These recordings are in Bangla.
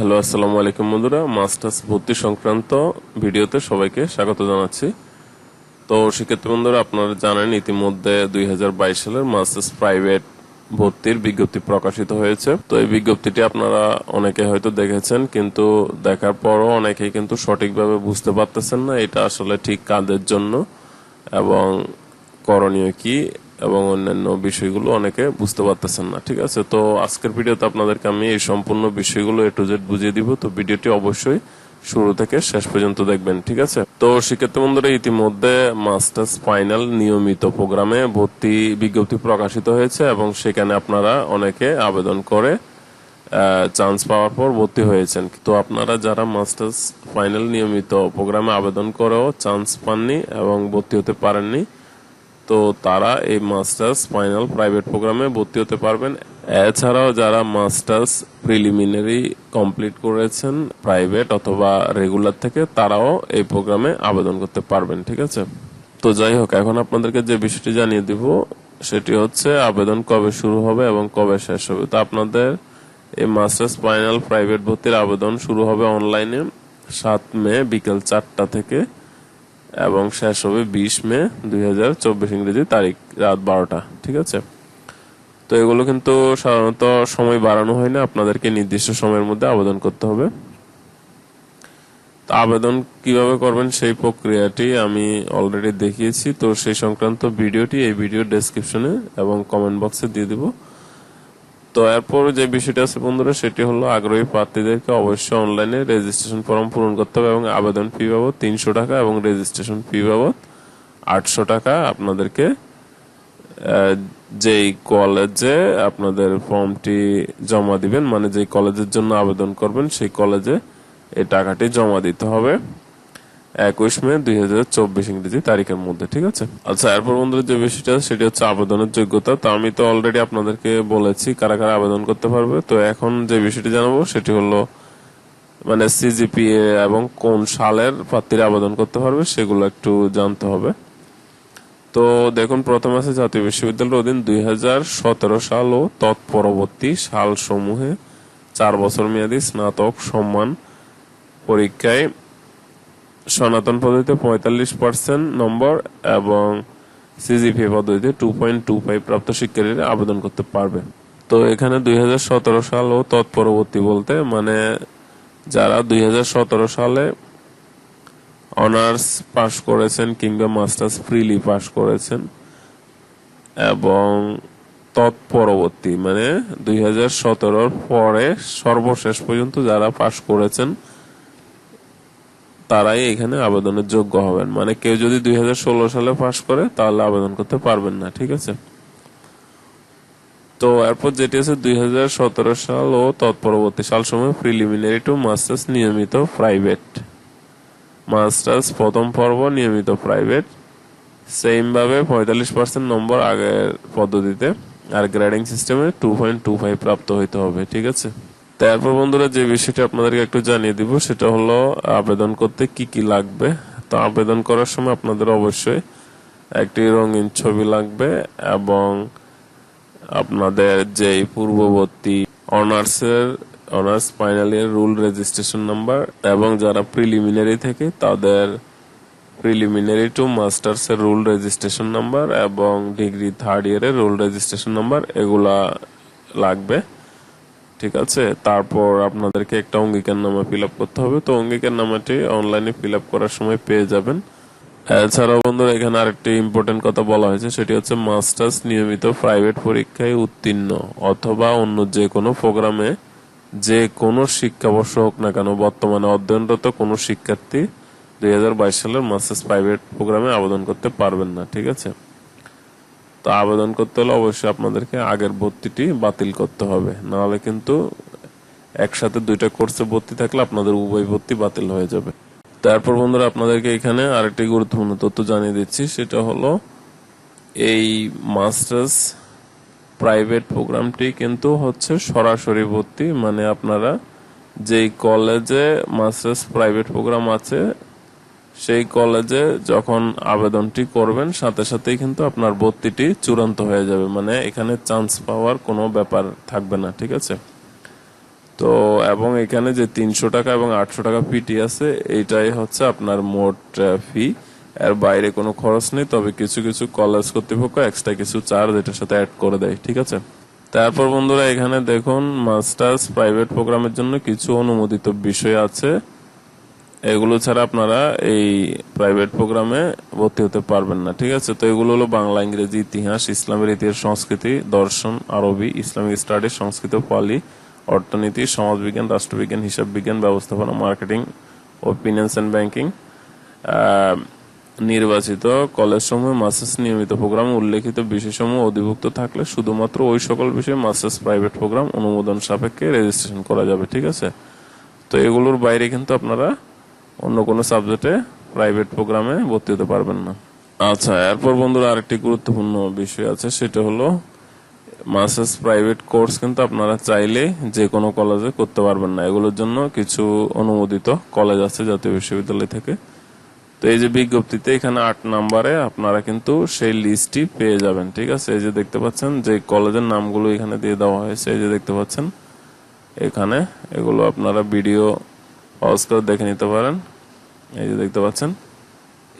হ্যালো, আসসালামু আলাইকুম বন্ধুরা। মাস্টার্স ভর্তি সংক্রান্ত ভিডিওতে সবাইকে স্বাগত জানাচ্ছি। তো সেক্ষেত্রে বন্ধুরা, আপনারা জানেন, ইতিমধ্যে দুই হাজার বাইশ সালের মাস্টার্স প্রাইভেট ভর্তির বিজ্ঞপ্তি প্রকাশিত হয়েছে। তো এই বিজ্ঞপ্তিটি আপনারা অনেকে হয়তো দেখেছেন, কিন্তু দেখার পরও অনেকেই কিন্তু সঠিকভাবে বুঝতে পারতেছেন না, এটা আসলে ঠিক কাদের জন্য এবং করণীয় কি এবং অন্যান্য বিষয়গুলো অনেকে বুঝতে পারতেছেন না, ঠিক আছে? তো আজকের ভিডিওতে আপনাদেরকে আমি এই সম্পূর্ণ বিষয়গুলো এ টু জেড বুঝিয়ে দিব। তো ভিডিওটি অবশ্যই শুরু থেকে শেষ পর্যন্ত দেখবেন, ঠিক আছে? তো সেক্ষেত্রে বন্ধুরা, ইতিমধ্যে মাস্টার্স ফাইনাল নিয়মিত প্রোগ্রামে ভর্তি বিজ্ঞপ্তি প্রকাশিত হয়েছে এবং সেখানে আপনারা অনেকে আবেদন করে চান্স পাওয়ার পর ভর্তি হয়েছেন। তো আপনারা যারা মাস্টার্স ফাইনাল নিয়মিত প্রোগ্রামে আবেদন করেও চান্স পাননি এবং ভর্তি হতে পারেননি তো তারা এই মাস্টার্স ফাইনাল প্রাইভেট প্রোগ্রামে ভর্তি হতে পারবেন। এছাড়াও যারা মাস্টার্স প্রিলিমিনারি কমপ্লিট করেছেন প্রাইভেট অথবা রেগুলার থেকে, তারাও এই প্রোগ্রামে আবেদন করতে পারবেন, ঠিক আছে? তো যাই হোক, এখন আপনাদেরকে যে বিষয়টি জানিয়ে দিব, সেটি হচ্ছে আবেদন কবে শুরু হবে এবং কবে শেষ হবে। তো আপনাদের এই মাস্টার্স ফাইনাল প্রাইভেট ভর্তির আবেদন শুরু হবে অনলাইনে সাত মে বিকেল চারটা থেকে। এবং শেষ হবে বিশ মে দুই হাজার চব্বিশ ইংরেজি তারিখ, রাত বারোটা, ঠিক আছে? তো এগুলো কিন্তু সাধারণত সময় বাড়ানো হয় না, আপনাদেরকে নির্দিষ্ট সময়ের মধ্যে আবেদন করতে হবে। আবেদন কীভাবে করবেন সেই প্রক্রিয়াটি আমি অলরেডি দেখিয়েছি, তো সেই সংক্রান্ত ভিডিওটি এই ভিডিও ডেসক্রিপশনে এবং কমেন্ট বক্সে দিয়ে দিব। তো এরপর যে বিষয়টা আছে বন্ধুরা, সেটি হলো আগ্রহী প্রার্থীদেরকে অবশ্যই অনলাইনে রেজিস্ট্রেশন ফর্ম পূরণ করতে হবে এবং আবেদন ফি বাবদ তিনশো টাকা এবং রেজিস্ট্রেশন ফি বাবদ আটশো টাকা আপনাদেরকে যেই কলেজে আপনাদের ফর্মটি জমা দিবেন মানে যেই কলেজের জন্য আবেদন করবেন, সেই কলেজে এই টাকাটি জমা দিতে হবে। একুশ মে দুই হাজার চব্বিশ ইংরেজি তারিখের মধ্যে, ঠিক আছে? আচ্ছা এরপর বন্ধুরা যে বিষয়টা, সেটি হচ্ছে আবেদনের যোগ্যতা। তো আমি তো অলরেডি আপনাদেরকে বলেছি কারা কারা আবেদন করতে পারবে। তো এখন যে বিষয়টি জানাব, সেটি হলো মানে সিজিপিএ এবং কোন সালের প্রার্থীরা আবেদন করতে পারবে, সেগুলো একটু জানতে হবে। তো দেখুন, প্রথম আছে জাতীয় বিশ্ববিদ্যালয়ের অধীন দুই হাজার সতেরো সাল ও তৎপরবর্তী সাল সমূহে চার বছর মেয়াদী স্নাতক সম্মান পরীক্ষায় সনাতন পদ্ধতিতে পঁয়তাল্লিশ পার্সেন্ট নম্বর এবং সিজিপি পদ্ধতিতে টু পয়েন্ট টু ফাইভ প্রাপ্ত শিক্ষার্থীরা আবেদন করতে পারবে। তো এখানে দুই হাজার সতেরো সাল ও তৎপরবর্তী বলতে মানে যারা দুই হাজার সতেরো সালে অনার্স পাশ করেছেন কিংবা মাস্টার্স ফ্রিলি পাশ করেছেন এবং তৎপরবর্তী মানে দুই হাজার পরে সর্বশেষ পর্যন্ত যারা পাশ করেছেন তারাই এখানে আবেদনের যোগ্য হবেন। মানে কেউ যদি দু হাজার ষোলো সালে পাশ করে, তাহলে আবেদন করতে পারবেন না, ঠিক আছে? তো এরপর যেটি আছে দুই হাজার সতেরো সাল ও তৎপরবর্তী সাল সময় প্রিলিমিনারি টু মাস্টার্স নিয়মিত প্রাইভেট মাস্টার্স প্রথম পর্ব নিয়মিত প্রাইভেট সেম ভাবে পঁয়তাল্লিশ পার্সেন্ট নম্বর আগের পদ্ধতিতে আর grading system two point two five প্রাপ্ত হইতে হবে, ঠিক আছে? তারপর বন্ধুরা যে বিষয়টা আপনাদেরকে একটু জানিয়ে দিব, সেটা হলো আবেদন করতে কি কি লাগবে? তো আবেদন করার সময় আপনাদের অবশ্যই একটি রঙিন ছবি লাগবে এবং আপনাদের যেই পূর্ববর্তী অনার্সের, honours final year roll registration number এবং যারা প্রিলিমিনারি থেকে, তাদের প্রিলিমিনারি টু মাস্টার্স এর রুল রেজিস্ট্রেশন নাম্বার এবং ডিগ্রি থার্ড ইয়ারের রুল রেজিস্ট্রেশন নাম্বার, এগুলা লাগবে। ঠিক আছে? তারপর আপনাদেরকে একটা অঙ্গীকার নামা ফিল আপ করতে হবে। তো অঙ্গীকার নামাটি অনলাইনে ফিল আপ করার সময় পেয়ে যাবেন। এছাড়াও বন্ধুরা, এখানে আরেকটি ইম্পর্টেন্ট কথা বলা হয়েছে। সেটি হচ্ছে মাস্টার্স নিয়মিত প্রাইভেট পরীক্ষায় উত্তীর্ণ অথবা অন্য যে কোনো প্রোগ্রামে যে কোনো শিক্ষাবর্ষ হোক না কেন, বর্তমানে অধ্যয়নরত কোনো শিক্ষার্থী দুই হাজার বাইশ সালের মাস্টার্স প্রাইভেট প্রোগ্রামে আবেদন করতে পারবেন না, ঠিক আছে? তো আবেদন করতে হলে অবশ্যই আপনাদেরকে আগের ভর্তিটি বাতিল করতে হবে। নাহলে কিন্তু একসাথে দুইটা কোর্সে ভর্তি থাকলে আপনাদের উভয় ভর্তি বাতিল হয়ে যাবে। তারপর বন্ধুরা, আপনাদেরকে এখানে আরেকটি গুরুত্বপূর্ণ তথ্য জানিয়ে দিচ্ছি। সেটা হলো, এই মাস্টার্স প্রাইভেট প্রোগ্রামটি কিন্তু হচ্ছে সরাসরি ভর্তি। মানে আপনারা যেই কলেজে মাস্টার্স প্রাইভেট প্রোগ্রাম আছে সেই কলেজে যখন আবেদনটি করবেন, সাথে সাথেই কিন্তু আপনার ভর্তিটি চূড়ান্ত হয়ে যাবে। মানে এখানে চান্স পাওয়ার কোনো ব্যাপার থাকবে না, ঠিক আছে? তো এবং এখানে যে তিনশো টাকা এবং আটশো টাকা পিটি আছে, এইটাই হচ্ছে আপনার মোট ফি এর বাইরে কোনো খরচ নেই, তবে কিছু কিছু কলেজ কর্তৃপক্ষ এক্সট্রা কিছু চার্জ এটার সাথে অ্যাড করে দেয়, ঠিক আছে? তারপর বন্ধুরা, এখানে দেখুন মাস্টার্স প্রাইভেট প্রোগ্রামের জন্য কিছু অনুমোদিত বিষয় আছে। এগুলো ছাড়া আপনারা এই প্রাইভেট প্রোগ্রামে ভর্তি হতে পারবেন না, ঠিক আছে? তো এগুলো হলো বাংলা, ইংরেজি, ইতিহাস, ইসলামের ইতিহাস, সংস্কৃতি, দর্শন, আরবি, ইসলামিক স্টাডিজ সংস্কৃত, পালি, অর্থনীতি, সমাজবিজ্ঞান, রাষ্ট্রবিজ্ঞান হিসাব বিজ্ঞান ব্যবস্থাপনা, মার্কেটিং ও ফিন্যান্স অ্যান্ড ব্যাংকিং নির্বাচিত কলেজ সমূহে মাস্টার্স নিয়মিত প্রোগ্রাম, উল্লেখিত বিষয়সমূহ অধিভুক্ত থাকলে শুধুমাত্র ওই সকল বিষয়ে মাস্টার্স প্রাইভেট প্রোগ্রাম অনুমোদন সাপেক্ষে রেজিস্ট্রেশন করা যাবে, ঠিক আছে? তো এগুলোর বাইরে কিন্তু আপনারা অন্য কোনো সাবজেক্টে প্রাইভেট প্রোগ্রামে ভর্তি হতে পারবেন না। আচ্ছা এরপর বন্ধুরা আরেকটি গুরুত্বপূর্ণ বিষয় আছে, সেটা হলো মাস্টার্স প্রাইভেট কোর্স কিন্তু আপনারা চাইলে যে কোনো কলেজে করতে পারবেন না। এগুলোর জন্য কিছু অনুমোদিত কলেজ আছে জাতীয় বিশ্ববিদ্যালয় থেকে। তো এই যে বিজ্ঞপ্তিতে এখানে আট নাম্বারে আপনারা কিন্তু সেই লিস্টটি পেয়ে যাবেন, ঠিক আছে? এই যে দেখতে পাচ্ছেন, যে কলেজের নামগুলো এখানে দিয়ে দেওয়া হয়েছে, এই যে দেখতে পাচ্ছেন, এখানে এগুলো আপনারা ভিডিও পজ করে দেখে নিতে পারেন। এই যে দেখতে পাচ্ছেন,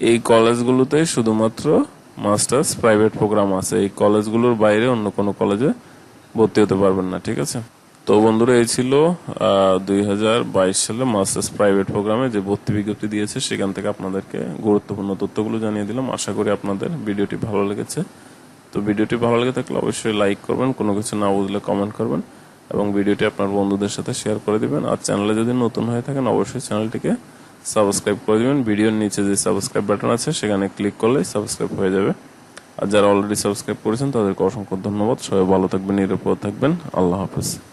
এই কলেজগুলোতে শুধুমাত্র মাস্টার্স প্রাইভেট প্রোগ্রাম আছে। এই কলেজগুলোর বাইরে অন্য কোনো কলেজে ভর্তি হতে পারবেন না, ঠিক আছে? তো বন্ধুরা, এই ছিল দুই হাজার বাইশ সালে মাস্টার্স প্রাইভেট প্রোগ্রামে যে ভর্তি বিজ্ঞপ্তি দিয়েছে, সেখান থেকে আপনাদেরকে গুরুত্বপূর্ণ তথ্যগুলো জানিয়ে দিলাম। আশা করি আপনাদের ভিডিওটি ভালো লেগেছে। তো ভিডিওটি ভালো লেগে থাকলে অবশ্যই লাইক করবেন, কোনো কিছু না বুঝলে কমেন্ট করবেন, এবং ভিডিওটি আপনার বন্ধুদের সাথে শেয়ার করে দিবেন। আর চ্যানেলে যদি নতুন হয়ে থাকেন, অবশ্যই চ্যানেলটিকে সাবস্ক্রাইব করে দিবেন। ভিডিওর নিচে যে সাবস্ক্রাইব বাটন আছে, সেখানে ক্লিক করলে সাবস্ক্রাইব হয়ে যাবে। আর যারা অলরেডি সাবস্ক্রাইব করেছেন, তাদেরকে অসংখ্য ধন্যবাদ। সবাই ভালো থাকবেন, নিরাপদ থাকবেন। আল্লাহ হাফেজ।